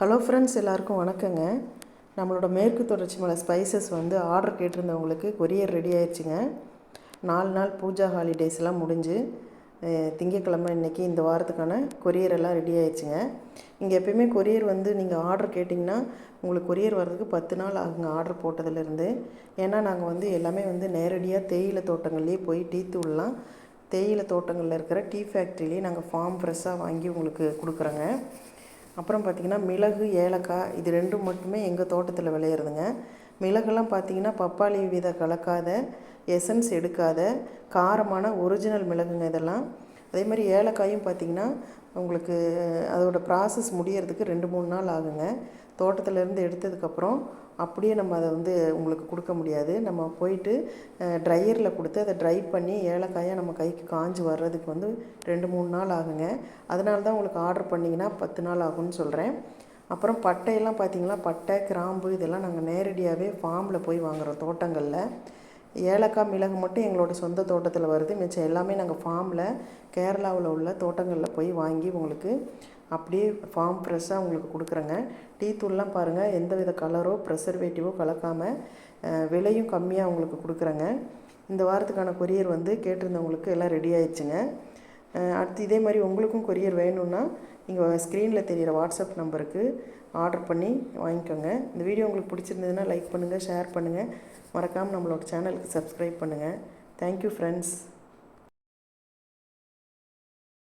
Hello friends எல்லாருக்கும் வணக்கங்க. நம்மளோட மேற்கு தொடர்ச்சி மலை ஸ்பைசஸ் வந்து ஆர்டர் கேட்டிருந்தவங்களுக்கு கொரியர் ரெடி ஆயிடுச்சுங்க நாலு நாள் பூஜா ஹாலிடேஸ் எல்லாம் முடிஞ்சு திங்கக்கிழமை திங்கட்கிழமை இந்த வாரத்துக்கான கொரியர் எல்லாம் ரெடி ஆயிடுச்சுங்க இங்கே எப்பயுமே கொரியர் வந்து நீங்கள் ஆர்டர் கேட்டிங்கன்னா உங்களுக்கு கொரியர் வர்றதுக்கு பத்து நாள் ஆகுங்க ஆர்டர் போட்டதுலேருந்து. ஏன்னா நாங்கள் வந்து எல்லாமே வந்து நேரடியாக தேயிலை தோட்டங்கள்லேயே போய் டீ தூள்லாம். தேயிலை தோட்டங்களில் இருக்கிற டீ ஃபேக்ட்ரிலேயே நாங்கள் ஃபார்ம் ஃப்ரெஷ்ஷாக வாங்கி உங்களுக்கு கொடுக்குறோங்க. அப்புறம் பார்த்திங்கன்னா மிளகு ஏலக்காய் இது ரெண்டும் மட்டுமே எங்கள் தோட்டத்தில் விளையிறதுங்க. மிளகெல்லாம் பார்த்திங்கன்னா பப்பாளி வித கலக்காத எசன்ஸ் எடுக்காத காரமான ஒரிஜினல் மிளகுங்க இதெல்லாம். அதே மாதிரி ஏலக்காயும் பார்த்திங்கன்னா உங்களுக்கு அதோடய ப்ராசஸ் முடியறதுக்கு ரெண்டு மூணு நாள் ஆகுங்க. தோட்டத்திலேருந்து எடுத்ததுக்கப்புறம் அப்படியே நம்ம அதை வந்து உங்களுக்கு கொடுக்க முடியாது. நம்ம போயிட்டு ட்ரையரில் கொடுத்து அதை ட்ரை பண்ணி ஏலக்காயாக நம்ம கைக்கு காஞ்சு வர்றதுக்கு வந்து ரெண்டு மூணு நாள் ஆகுங்க. அதனால தான் உங்களுக்கு ஆர்டர் பண்ணிங்கன்னா பத்து நாள் ஆகும்னு சொல்கிறேன் அப்புறம் பட்டையெல்லாம் பார்த்தீங்கன்னா பட்டை கிராம்பு இதெல்லாம் நாங்கள் நேரடியாகவே ஃபார்மில் போய் வாங்குகிறோம் தோட்டங்களில். ஏலக்காய் மிளகு மட்டும் எங்களோட சொந்த தோட்டத்தில் வருது. மிச்சம் எல்லாமே நாங்கள் ஃபார்மில் கேரளாவில் உள்ள தோட்டங்களில் போய் வாங்கி உங்களுக்கு அப்படியே ஃபார்ம் ஃப்ரெஷ்ஷாக உங்களுக்கு கொடுக்குறேங்க. டீ தூள்லாம் பாருங்கள் எந்த வித கலரோ ப்ரெசர்வேட்டிவோ கலக்காமல் விலையும் கம்மியாக உங்களுக்கு கொடுக்குறேங்க. இந்த வாரத்துக்கான கொரியர் வந்து கேட்டிருந்தவங்களுக்கு எல்லாம் ரெடி ஆயிடுச்சுங்க. அடுத்து இதே மாதிரி உங்களுக்கும் கொரியர் வேணும்னா நீங்கள் ஸ்க்ரீனில் தெரியிற வாட்ஸ்அப் நம்பருக்கு ஆர்டர் பண்ணி வாங்கிக்கோங்க. இந்த வீடியோ உங்களுக்கு பிடிச்சிருந்ததுன்னா லைக் பண்ணுங்கள் ஷேர் பண்ணுங்கள் மறக்காமல் நம்மளோட சேனலுக்கு சப்ஸ்கிரைப் பண்ணுங்கள் தேங்க்யூ ஃப்ரெண்ட்ஸ்